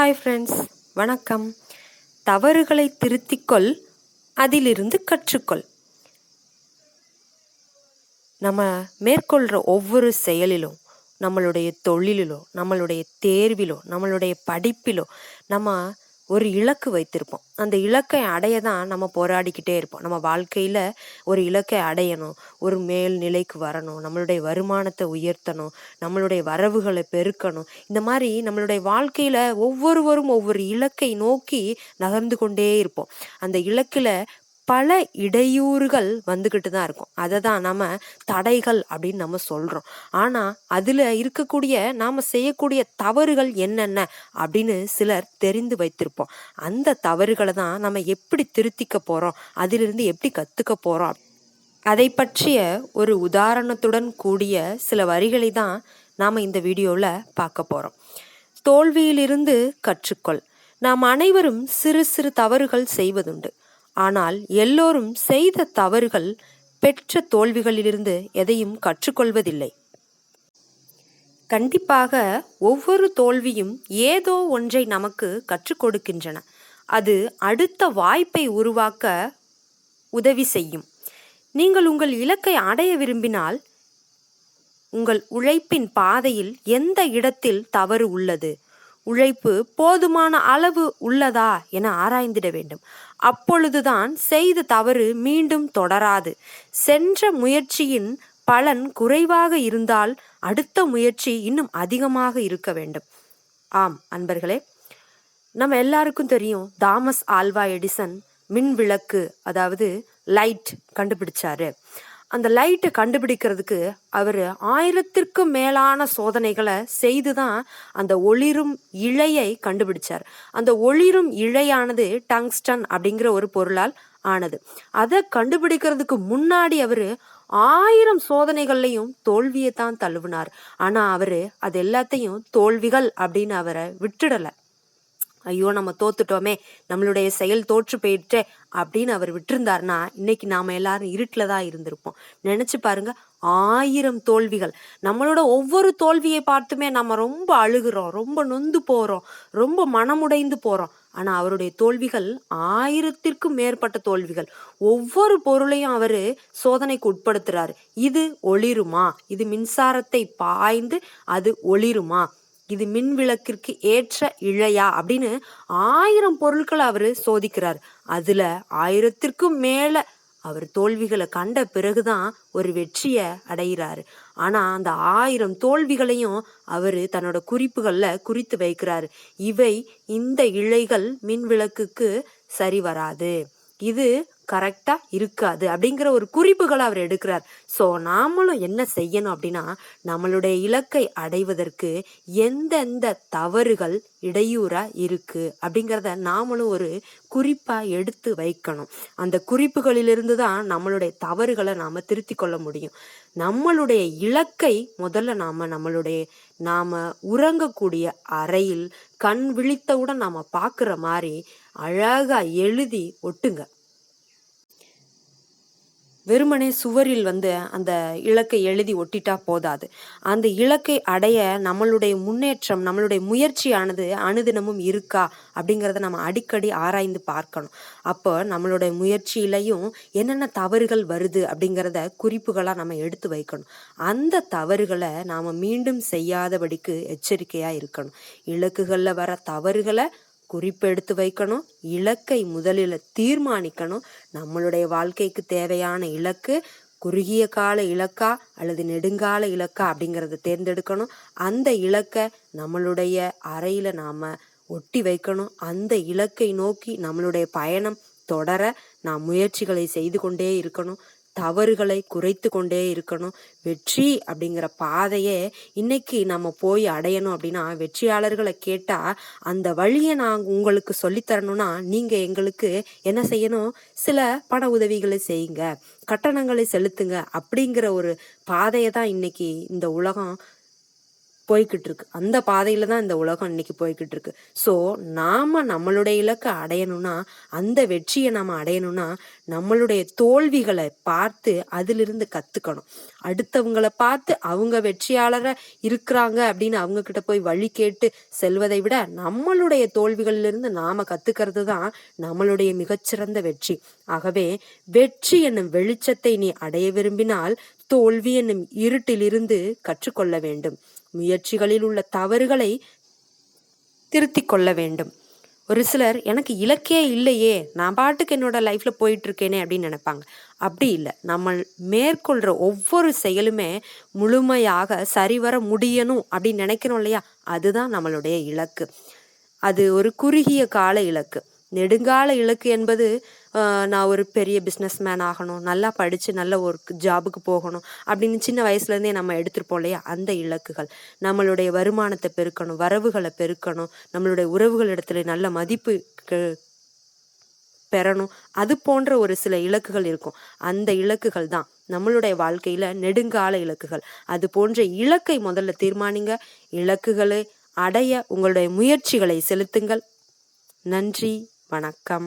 Hi friends வணக்கம். தவறுகளை திருத்திக்கொள் அதிலிருந்து கற்றுக்கொள். நம்ம மேற்கொள்கிற ஒவ்வொரு செயலிலும் நம்மளுடைய தொழிலிலோ நம்மளுடைய தேர்விலோ நம்மளுடைய படிப்பிலோ நம்ம ஒரு இலக்கு வைத்திருப்போம். அந்த இலக்கை அடைய தான் நம்ம போராடிக்கிட்டே இருப்போம். நம்ம வாழ்க்கையில் ஒரு இலக்கை அடையணும். ஒரு மேல் நிலைக்கு வரணும். நம்மளுடைய வருமானத்தை உயர்த்தணும். நம்மளுடைய வரவுகளை பெருக்கணும். இந்த மாதிரி நம்மளுடைய வாழ்க்கையில் ஒவ்வொருவரும் ஒவ்வொரு இலக்கை நோக்கி நகர்ந்து கொண்டே இருப்போம். அந்த இலக்கில் பல இடையூறுகள் வந்துக்கிட்டு தான் இருக்கும். அதை தான் நம்ம தடைகள் அப்படின்னு நம்ம சொல்கிறோம் ஆனால் அதில் இருக்கக்கூடிய நாம் செய்யக்கூடிய தவறுகள் என்னென்ன அப்படின்னு சிலர் தெரிந்து வைத்திருப்போம். அந்த தவறுகளை தான் நம்ம எப்படி திருத்திக்க போகிறோம் அதிலிருந்து எப்படி கற்றுக்க போகிறோம் அதை பற்றிய ஒரு உதாரணத்துடன் கூடிய சில வரிகளை தான் நாம் இந்த வீடியோவில் பார்க்க போகிறோம் தோல்வியிலிருந்து கற்றுக்கொள். நாம் அனைவரும் சிறு சிறு தவறுகள் செய்வதுண்டு. ஆனால் எல்லோரும் செய்த தவறுகள் பெற்ற தோல்விகளிலிருந்து எதையும் கற்றுக்கொள்வதில்லை. கண்டிப்பாக ஒவ்வொரு தோல்வியும் ஏதோ ஒன்றை நமக்கு கற்றுக் கொடுக்கின்றன. அது அடுத்த வாய்ப்பை உருவாக்க உதவி செய்யும். நீங்கள் உங்கள் இலக்கை அடைய விரும்பினால் உங்கள் உழைப்பின் பாதையில் எந்த இடத்தில் தவறு உள்ளது? உழைப்பு போதுமான அளவு உள்ளதா என ஆராய்ந்திட வேண்டும். அப்பொழுதுதான் செய்த தவறு மீண்டும் தொடராது. சென்ற முயற்சியின் பலன் குறைவாக இருந்தால் அடுத்த முயற்சி இன்னும் அதிகமாக இருக்க வேண்டும். ஆம் அன்பர்களே நம்ம எல்லாருக்கும் தெரியும் தாமஸ் ஆல்வா எடிசன் மின் விளக்கு அதாவது லைட் கண்டுபிடிச்சாரு. அந்த லைட்டை கண்டுபிடிக்கிறதுக்கு அவர் ஆயிரத்திற்கும் மேலான சோதனைகளை செய்து தான் அந்த ஒளிரும் இழையை கண்டுபிடிச்சார். அந்த ஒளிரும் இழையானது டங்ஸ்டன் அப்படிங்கிற ஒரு பொருளால் ஆனது. அதை கண்டுபிடிக்கிறதுக்கு முன்னாடி அவர் ஆயிரம் சோதனைகள்லையும் தோல்வியை தான் தழுவினார். ஆனால் அவர் அது எல்லாத்தையும் தோல்விகள் அப்படின்னு அவரை விட்டுடலை. ஐயோ நம்ம தோத்துட்டோமே நம்மளுடைய செயல் தோற்று போயிட்டு அப்படின்னு அவர் விட்டிருந்தாருன்னா இன்னைக்கு நாம எல்லாரும் இருட்டில் தான் இருந்திருப்போம். நினைச்சு பாருங்க ஆயிரம் தோல்விகள். நம்மளோட ஒவ்வொரு தோல்வியை பார்த்துமே நம்ம ரொம்ப அழுகிறோம் ரொம்ப நொந்து போகிறோம் ரொம்ப மனமுடைந்து போகிறோம் ஆனால் அவருடைய தோல்விகள் ஆயிரத்திற்கும் மேற்பட்ட தோல்விகள். ஒவ்வொரு பொருளையும் அவர் சோதனைக்கு உட்படுத்துறாரு. இது ஒளிருமா? இது மின்சாரத்தை பாய்ந்து அது ஒளிருமா? இது மின் விளக்கிற்கு ஏற்ற இழையா அப்படின்னு ஆயிரம் பொருட்களை அவர் சோதிக்கிறார். அதுல ஆயிரத்திற்கும் மேல அவர் தோல்விகளை கண்ட பிறகுதான் ஒரு வெற்றியை அடைகிறாரு. ஆனா அந்த ஆயிரம் தோல்விகளையும் அவர் தன்னோட குறிப்புகளில் குறித்து வைக்கிறாரு. இவை இந்த இழைகள் மின் விளக்குக்கு சரி வராது. இது கரெக்டாக இருக்காது அப்படிங்கிற ஒரு குறிப்புகளை அவர் எடுக்கிறார். ஸோ நாமளும் என்ன செய்யணும் அப்படின்னா நம்மளுடைய இலக்கை அடைவதற்கு எந்தெந்த தவறுகள் இடையூறாக இருக்குது அப்படிங்கிறத நாமளும் ஒரு குறிப்பாக எடுத்து வைக்கணும். அந்த குறிப்புகளிலிருந்து தான் நம்மளுடைய தவறுகளை நாம் திருத்தி கொள்ள முடியும். நம்மளுடைய இலக்கை முதல்ல நாம் நம்மளுடைய நாம் உறங்கக்கூடிய அறையில் கண் விழித்தவுடன் நாம் பார்க்குற மாதிரி அழகாக எழுதி ஒட்டுங்க. வெறுமனே சுவரில் வந்து அந்த இலக்கை எழுதி ஒட்டிட்டா போதாது. அந்த இலக்கை அடைய நம்மளுடைய முன்னேற்றம் நம்மளுடைய முயற்சியானது அனுதினமும் இருக்கா அப்படிங்கிறத நம்ம அடிக்கடி ஆராய்ந்து பார்க்கணும். அப்போ நம்மளுடைய முயற்சியிலையும் என்னென்ன தவறுகள் வருது அப்படிங்கிறத குறிப்புகளாக நம்ம எடுத்து வைக்கணும். அந்த தவறுகளை நாம் மீண்டும் செய்யாதபடிக்கு எச்சரிக்கையாக இருக்கணும். இலக்குகளில் வர தவறுகளை குறிப்பெடுத்து வைக்கணும். இலக்கை முதலில் தீர்மானிக்கணும். நம்மளுடைய வாழ்க்கைக்கு தேவையான இலக்கு குறுகிய கால இலக்கா அல்லது நெடுங்கால இலக்கா அப்படிங்கிறத தேர்ந்தெடுக்கணும். அந்த இலக்கை நம்மளுடைய அறையில் நாம் ஒட்டி வைக்கணும். அந்த இலக்கை நோக்கி நம்மளுடைய பயணம் தொடர நாம் முயற்சிகளை செய்து கொண்டே இருக்கணும். தவறுகளை குறைத்து கொண்டே இருக்கணும். வெற்றி அப்படிங்கிற பாதையே இன்னைக்கு நம்ம போய் அடையணும் அப்படின்னா வெற்றியாளர்களை கேட்டால் அந்த வழியை நான் உங்களுக்கு சொல்லித்தரணும்னா நீங்கள் எங்களுக்கு என்ன செய்யணும்? சில பண உதவிகளை செய்யுங்க. கட்டணங்களை செலுத்துங்க அப்படிங்கிற ஒரு பாதையை தான் இன்னைக்கு இந்த உலகம் போய்கிட்டு இருக்கு அந்த பாதையில தான் இந்த உலகம் இன்னைக்கு போய்கிட்டு இருக்கு ஸோ நாம நம்மளுடைய இலக்கை அடையணும்னா அந்த வெற்றியை நாம அடையணும்னா நம்மளுடைய தோல்விகளை பார்த்து அதிலிருந்து கத்துக்கணும். அடுத்தவங்களை பார்த்து அவங்க வெற்றியாளரை இருக்கிறாங்க அப்படின்னு அவங்க கிட்ட போய் வழி கேட்டு செல்வதை விட நம்மளுடைய தோல்விகளிலிருந்து நாம கத்துக்கிறது தான் நம்மளுடைய மிகச்சிறந்த வெற்றி. ஆகவே வெற்றி என்னும் வெளிச்சத்தை நீ அடைய விரும்பினால் தோல்வி என்னும் இருட்டிலிருந்து கற்றுக்கொள்ள வேண்டும். முயற்சிகளில் உள்ள தவறுகளை திருத்திக் கொள்ள வேண்டும். ஒரு சிலர் எனக்கு இலக்கே இல்லையே நான் பாட்டுக்கு என்னோட லைஃப்ல போயிட்டு இருக்கேனே அப்படின்னு நினைப்பாங்க. அப்படி இல்லை. நம்ம மேற்கொள்ற ஒவ்வொரு செயலுமே முழுமையாக சரிவர முடியணும் அப்படின்னு நினைக்கிறோம் இல்லையா? அதுதான் நம்மளுடைய இலக்கு. அது ஒரு குறுகிய கால இலக்கு. நெடுங்கால இலக்கு என்பது நான் ஒரு பெரிய பிஸ்னஸ் மேன் ஆகணும் நல்லா படித்து நல்ல ஒரு ஜாபுக்கு போகணும் அப்படின்னு சின்ன வயசுலேருந்தே நம்ம எடுத்துருப்போம் இல்லையா? அந்த இலக்குகள். நம்மளுடைய வருமானத்தை பெருக்கணும் வரவுகளை பெருக்கணும் நம்மளுடைய உறவுகள் இடத்துல நல்ல மதிப்பு பெறணும் அது போன்ற ஒரு சில இலக்குகள் இருக்கும். அந்த இலக்குகள் தான் நம்மளுடைய வாழ்க்கையில் நெடுங்கால இலக்குகள். அது போன்ற இலக்கை முதல்ல தீர்மானிங்க. இலக்குகளை அடைய உங்களுடைய முயற்சிகளை செலுத்துங்கள். நன்றி. வணக்கம்.